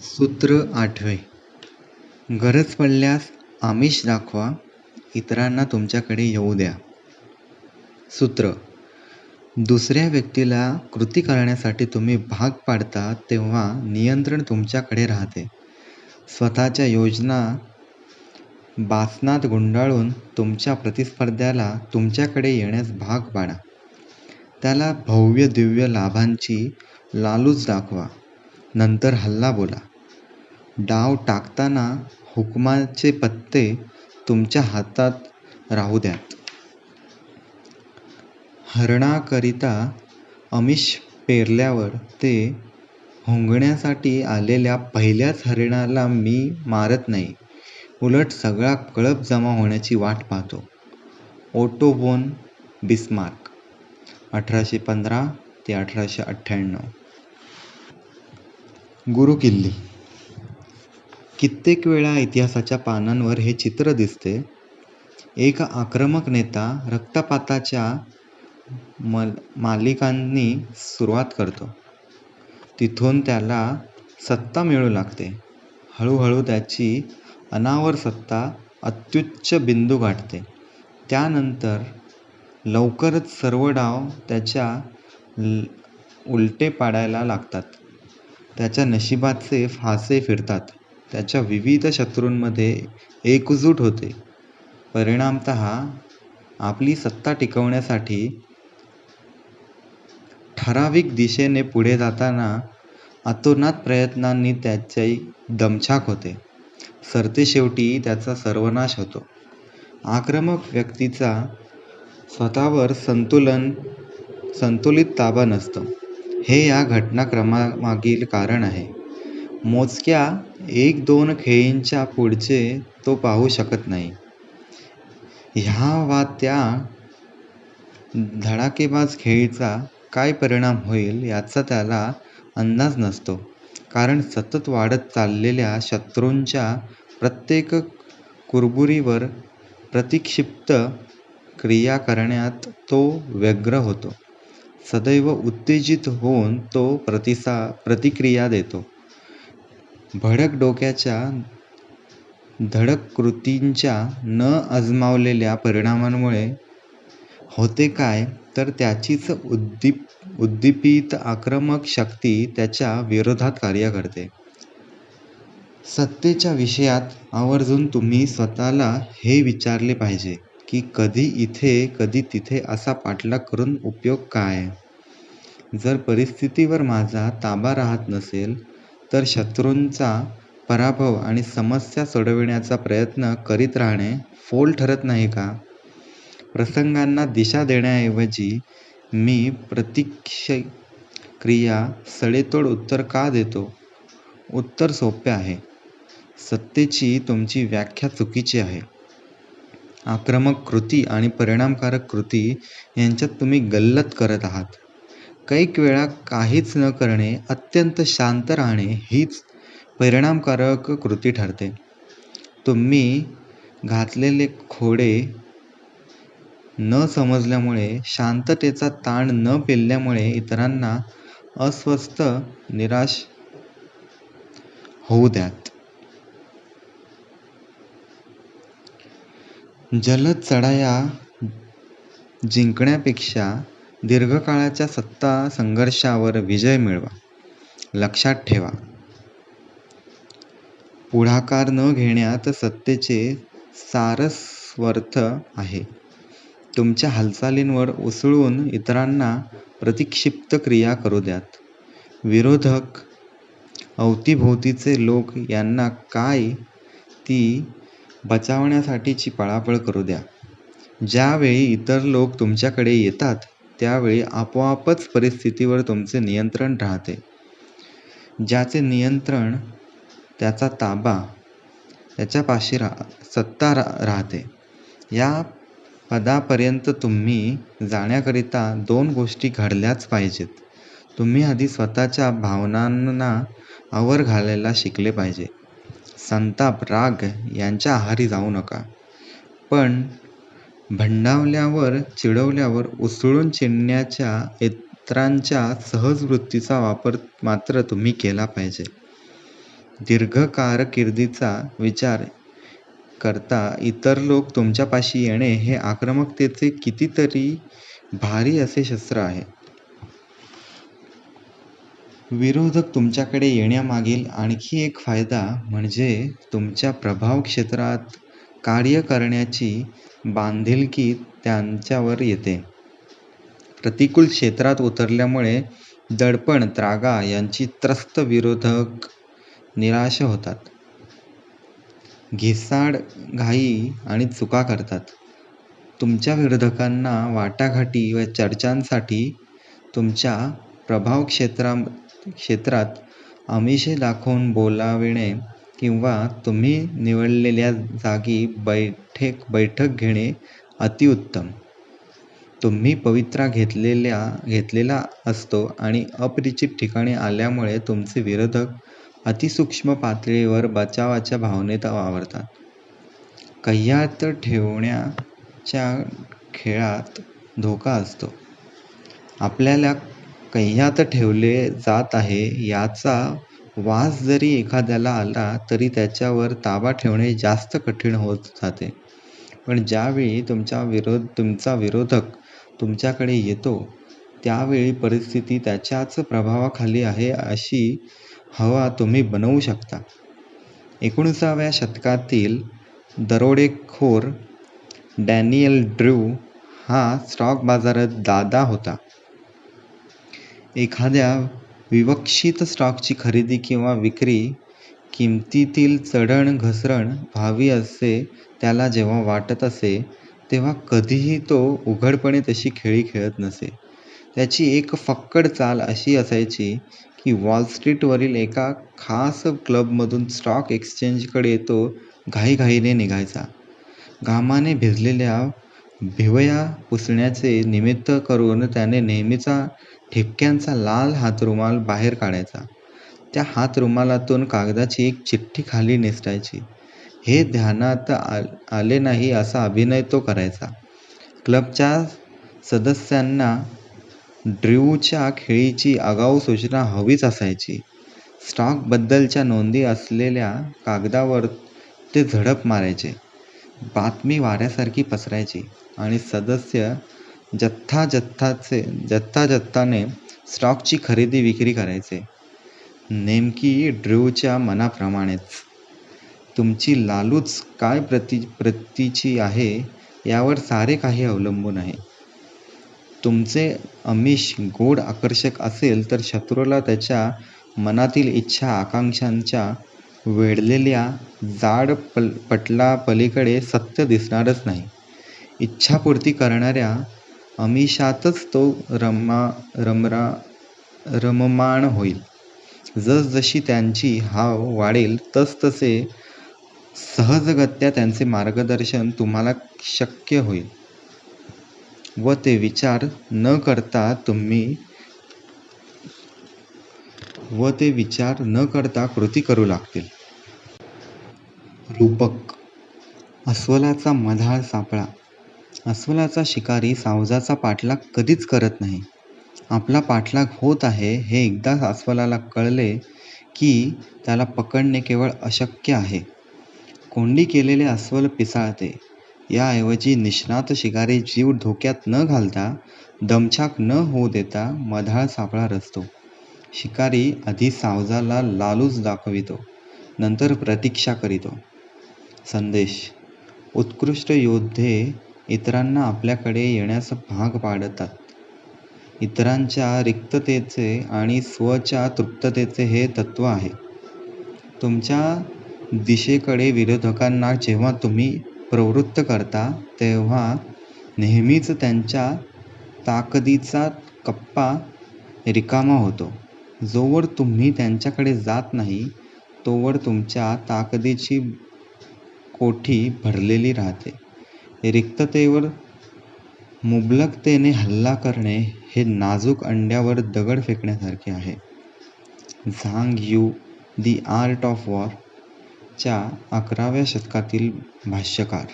सूत्र आठवे. गरज पडल्यास आमिष दाखवा इतरांना तुमच्याकडे येऊ द्या. सूत्र दुसऱ्या व्यक्तीला कृती करण्यासाठी तुम्ही भाग पाडता तेव्हा नियंत्रण तुमच्याकडे राहते. स्वतःच्या योजना बासनात गुंडाळून तुमच्या प्रतिस्पर्ध्याला तुमच्याकडे येण्यास भाग पाडा. त्याला भव्य दिव्य लाभांची लालूच दाखवा. नंतर हल्ला बोला. डाव टाकताना हुकमाचे पत्ते तुमच्या हातात राहू द्यात. हरणाकरिता आमिष पेरल्यावर ते हुंगण्यासाठी आलेल्या पहिल्याच हरिणाला मी मारत नाही. उलट सगळा कळप जमा होण्याची वाट पाहतो. ओटो वोन बिस्मार्क अठराशे पंधरा ते अठराशे अठ्ठ्याण्णव. गुरुकिल्ली. कित्येक वेळा इतिहासाच्या पानांवर हे चित्र दिसते. एक आक्रमक नेता रक्तपाताच्या मल मालिकांनी सुरुवात करतो. तिथून त्याला सत्ता मिळू लागते. हळूहळू त्याची अनावर सत्ता अत्युच्च बिंदू गाठते. त्यानंतर लवकरच सर्व डाव त्याच्या उलटे पाडायला लागतात. त्याच्या नशिबाचे फासे फिरतात. त्याच्या विविध शत्रूंमध्ये एकजूट होते. परिणामतः आपली सत्ता टिकवण्यासाठी ठराविक दिशेने पुढे जाताना अतोनात प्रयत्नांनी त्याची दमछाक होते. सरतेशेवटी त्याचा सर्वनाश होतो. आक्रमक व्यक्तीचा स्वतःवर संतुलन संतुलित ताबा नसतो. हे या घटनाक्रमामागील कारण आहे. मोजक्या एक दोन खेळींच्या पुढचे तो पाहू शकत नाही. ह्या वा त्या धडाकेबाज खेळीचा काय परिणाम होईल याचा त्याला अंदाज नसतो. कारण सतत वाढत चाललेल्या शत्रूंच्या प्रत्येक कुरबुरीवर प्रतिक्षिप्त क्रिया करण्यात तो व्यग्र होतो. सदैव उत्तेजित होऊन तो प्रतिसा प्रतिक्रिया देतो. भडक डोक्याच्या धडक कृतींच्या न अजमावलेल्या परिणामांमुळे होते काय तर त्याचीच उद्दीप उद्दीपित आक्रमक शक्ती त्याच्या विरोधात कार्य करते. सत्तेच्या विषयात आवर्जून तुम्ही स्वतःला हे विचारले पाहिजे की कधी इथे कधी तिथे असा पाठलाग करून उपयोग काय? जर परिस्थितीवर माझा ताबा राहत नसेल तर शत्रूंचा पराभव आणि समस्या सोडविण्याचा प्रयत्न करीत राहणे फोल ठरत नाही का? प्रसंगांना दिशा देण्याऐवजी मी प्रतिक्रिया सडेतोड उत्तर का देतो? उत्तर सोपे आहे. सत्तेची तुमची व्याख्या चुकीची आहे. आक्रमक कृती आणि परिणामकारक कृती यांच्यात तुम्ही गल्लत करत आहात. कैक वेळा काहीच न करणे अत्यंत शांत राहणे हीच परिणामकारक कृती ठरते. तुम्ही घातलेले खोडे न समजल्यामुळे शांततेचा ताण न पेलल्यामुळे इतरांना अस्वस्थ निराश होऊ द्यात. जलद चढाया जिंकण्यापेक्षा दीर्घकाळाच्या सत्ता संघर्षावर विजय मिळवा. लक्षात ठेवा. पुढाकार न घेण्यात सत्तेचे सारस्वर्थ आहे. तुमच्या हालचालींवर उसळून इतरांना प्रतिक्षिप्त क्रिया करू द्यात. विरोधक अवतीभोवतीचे लोक यांना काय ती बचावण्यासाठीची पळापळ करू द्या. ज्यावेळी इतर लोक तुमच्याकडे येतात त्यावेळी आपोआपच परिस्थितीवर तुमचे नियंत्रण राहते. ज्याचे नियंत्रण त्याचा ताबा त्याच्यापाशी रा सत्ता रा राहते. या पदापर्यंत तुम्ही जाण्याकरिता दोन गोष्टी घडल्याच पाहिजेत. तुम्ही आधी स्वतःच्या भावनांना आवर घालायला शिकले पाहिजे. संताप राग यांच्या आहारी जाऊ नका. पण भंडावल्यावर चिडवल्यावर उसळून चिडण्याच्या इतरांच्या सहज वृत्तीचा वापर मात्र तुम्ही केला पाहिजे दीर्घ कारकिर्दीचा विचार करता इतर लोक तुमच्यापाशी येणे हे आक्रमकतेचे कितीतरी भारी असे शस्त्र आहे. विरोधक तुमच्याकडे येण्यामागील आणखी एक फायदा म्हणजे तुमच्या प्रभाव क्षेत्रात कार्य करण्याची बांधिलकी त्यांच्यावर येते. प्रतिकूल क्षेत्रात उतरल्यामुळे दडपण, त्रागा यांची त्रस्त विरोधक निराश होतात. घिसाड, घाई आणि चुका करतात. तुमच्या विरोधकांना वाटाघाटी व चर्चांसाठी तुमच्या प्रभाव क्षेत्रा क्षेत्रात आमिषे दाखवून बोलाविणे किंवा तुम्ही निवडलेल्या जागी बैठक घेणे अतिउत्तम. तुम्ही पवित्रा घेतलेल्या घेतलेला असतो आणि अपरिचित ठिकाणी आल्यामुळे तुमचे विरोधक अतिसूक्ष्म पातळीवर बचावाच्या भावनेत वावरतात. कह्यात ठेवण्याच्या खेळात धोका असतो. आपल्याला कह्यात ठेवले जात आहे याचा वास जरी एखाद्याला आला तरी त्याच्यावर ताबा ठेवणे जास्त कठीण होत जाते. पण ज्यावेळी तुमचा विरोधक तुमच्याकडे येतो त्यावेळी परिस्थिती त्याच्याच प्रभावाखाली आहे अशी हवा तुम्ही बनवू शकता. एकोणिसाव्या शतकातील दरोडेखोर डॅनियल ड्र्यू हा स्टॉक बाजारात दादा होता. एखाद्या विवक्षित स्टॉकची खरेदी किंवा विक्री, किमतीतील चढण घसरण व्हावी असे त्याला जेव्हा वाटत असे तेव्हा कधीही तो उघडपणे तशी खेळी खेळत नसे. त्याची एक फक्कड चाल अशी असायची की वॉलस्ट्रीटवरील एका खास क्लबमधून स्टॉक एक्सचेंजकडे तो घाईघाईने निघायचा. घामाने भिजलेल्या भिवया पुसण्याचे निमित्त करून त्याने नेहमीचा ठिपक्यांचा लाल हातरुमाल बाहेर काढायचा. त्या हातरुमालातून कागदाची एक चिठ्ठी खाली निसटायची. हे ध्यानात आले नाही असा अभिनय तो करायचा. क्लबच्या सदस्यांना ड्र्यूच्या खेळीची आगाऊ सूचना हवीच असायची. स्टॉकबद्दलच्या नोंदी असलेल्या कागदावर ते झडप मारायचे. बातमी वाऱ्यासारखी पसरायची आणि सदस्य जत्था-जत्थाने स्टॉकची खरेदी विक्री करायचे. नेमकी ड्र्यूच्या मनाप्रमाणेच. तुमची लालूच काय प्रतीची आहे यावर सारे काही अवलंबून आहे. तुमचे अमिष गोड आकर्षक असेल तर शत्रूला त्याच्या मनातील इच्छा आकांक्षांच्या वेढलेल्या जाड पल पटलापलीकडे सत्य दिसणारच नाही. इच्छापूर्ती करणाऱ्या अमिषातच तो रमा रमरा रममाण होईल. जसजशी त्यांची हाव वाढेल तसतसे सहजगत्या त्यांचे मार्गदर्शन तुम्हाला शक्य होईल व ते विचार न करता कृती करू लागतील. रूपक अस्वलाचा मधाळ सापळा अस्वलाचा शिकारी सावजाचा पाठलाग कधीच करत नाही. आपला पाठलाग होत आहे हे एकदा अस्वलाला कळले की त्याला पकडणे केवळ अशक्य आहे. कोंडी केलेले अस्वल पिसाळते. याऐवजी निष्णात शिकारी जीव धोक्यात न घालता, दमछाक न होऊ देता मधाळ सापळा रचतो. शिकारी आधी सावजाला लालूच दाखवितो, नंतर प्रतीक्षा करितो. संदेश: उत्कृष्ट योद्धे इतरांना आपल्याकडे येण्यास भाग पाडतात. इतरांच्या रिक्ततेचे आणि स्वच्या तृप्ततेचे हे तत्त्व आहे. तुमच्या दिशेकडे विरोधकांना जेव्हा तुम्ही प्रवृत्त करता तेव्हा नेहमीच त्यांच्या ताकदीचा कप्पा रिकामा होतो. जोवर तुम्ही त्यांच्याकडे जात नाही तोवर तुमच्या ताकदीची कोठी भरलेली राहते. रिक्ततेवर मुबलकतेने हल्ला करणे हे नाजूक अंड्यावर दगड फेकण्यासारखे आहे. Zhang Yu the art of war च्या अकराव्या शतकातील भाष्यकार